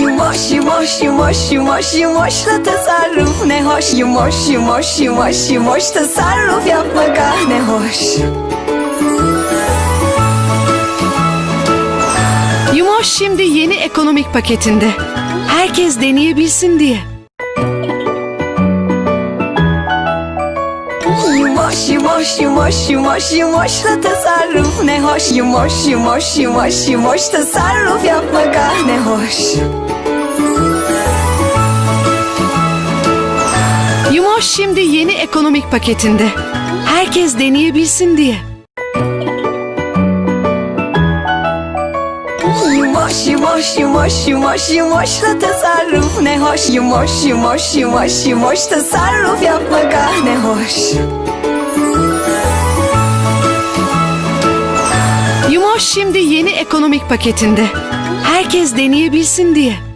Yumoş yumoş yumoş yumoş yumoşla tasarruf ne hoş Yumoş yumoş yumoş yumoş tasarruf yapmak ah ne hoş Yumoş şimdi yeni ekonomik paketinde. Herkes deneyebilsin diye. Yumoş yumoş yumoş yumoş yumoşla tasarruf ne hoş Yumoş yumoş yumoş yumoş tasarruf yapmak ah ne hoş Yumoş şimdi yeni ekonomik paketinde. Herkes deneyebilsin diye. Yumoş yumoş yumoş yumoş yumoşla tasarruf ne hoş Yumoş yumoş yumoş yumoş tasarruf yapmak ah ne hoş Yumoş şimdi yeni ekonomik paketinde. Herkes deneyebilsin diye.